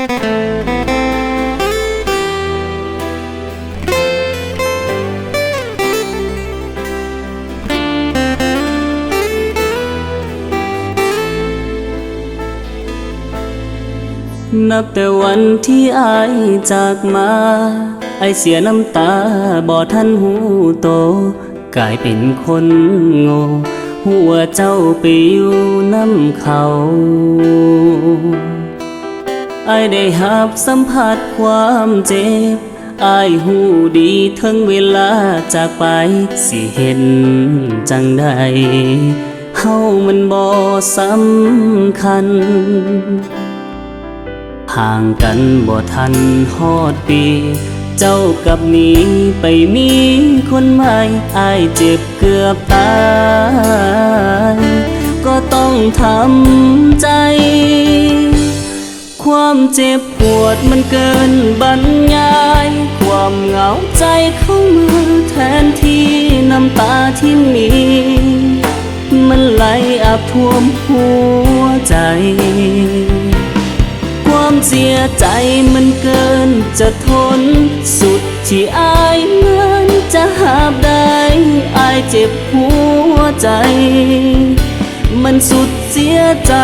นับแต่วันที่อายจากมาไอายเสียน้ำตาบ่ทันหูโต กลายเป็นคนโง่หัวเจ้าไปอยู่น้ำเขา อายได้หับสัมผัสความเจ็บอายหูดีทั้งเวลาจากไปสิเห็นจังใดเฮามันบ่สำคัญ ห่างกันบ่ทันฮอดปี เจ้ากับนี้ไปมีคนใหม่อายเจ็บเกือบตาย ก็ต้องทำใจ ความเจ็บปวดมันเกินบรรยาย ความเหงาใจเข้ามาแทนที่น้ำตาที่มี มันไหลอาบท่วมหัวใจ ความเสียใจมันเกินจะทน สุดที่อายเหมือนจะหาบได้อายเจ็บหัวใจ มันสุดเสียใจ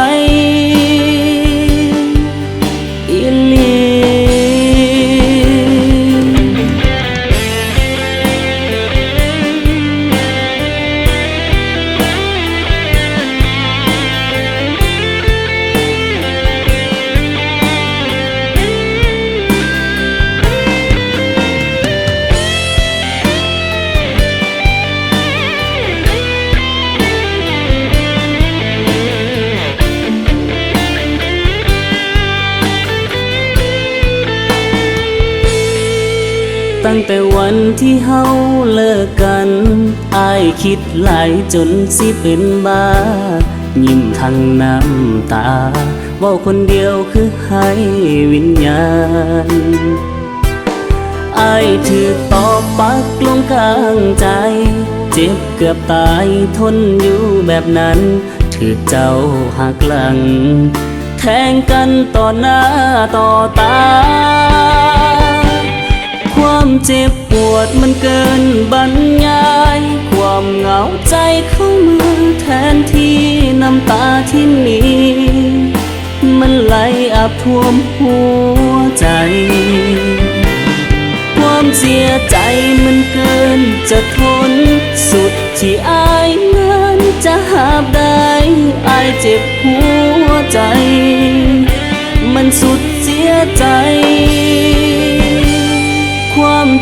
ตั้งแต่วันที่เฮาเลิกกันอายคิดหลายจนสิเป็นบ้า ยิ้มทั้งน้ำตาเว่าคนเดียวคือให้วิญญาณอายถือตอกปักลงกลางใจ เจ็บเกือบตายทนอยู่แบบนั้น ถือเจ้าหักหลัง แทงกันต่อหน้าต่อตา เจ็บปวดมันเกินบรรยาย ความเหงาใจเข้ามาแทนที่น้ำตาที่มีมันไหลอาบท่วมหัวใจ ความเสียใจมันเกินจะทน สุดที่อายนั้นจะหาบได้อายเจ็บหัวใจ มันสุดเสียใจ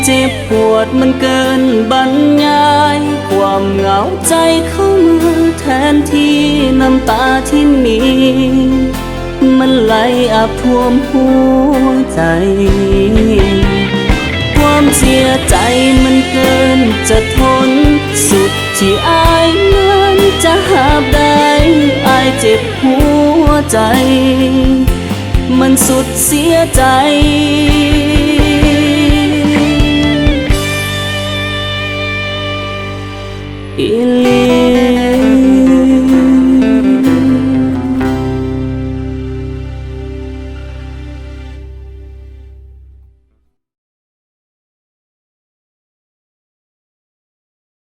เจ็บปวดมันเกินบรรยาย ความเหงาใจเข้ามาแทนที่น้ำตาที่มี มันไหลอาบท่วมหัวใจ ความเสียใจมันเกินจะทน สุดที่อายนั้นจะหาบได้อายเจ็บหัวใจ มันสุดเสียใจ 一粒。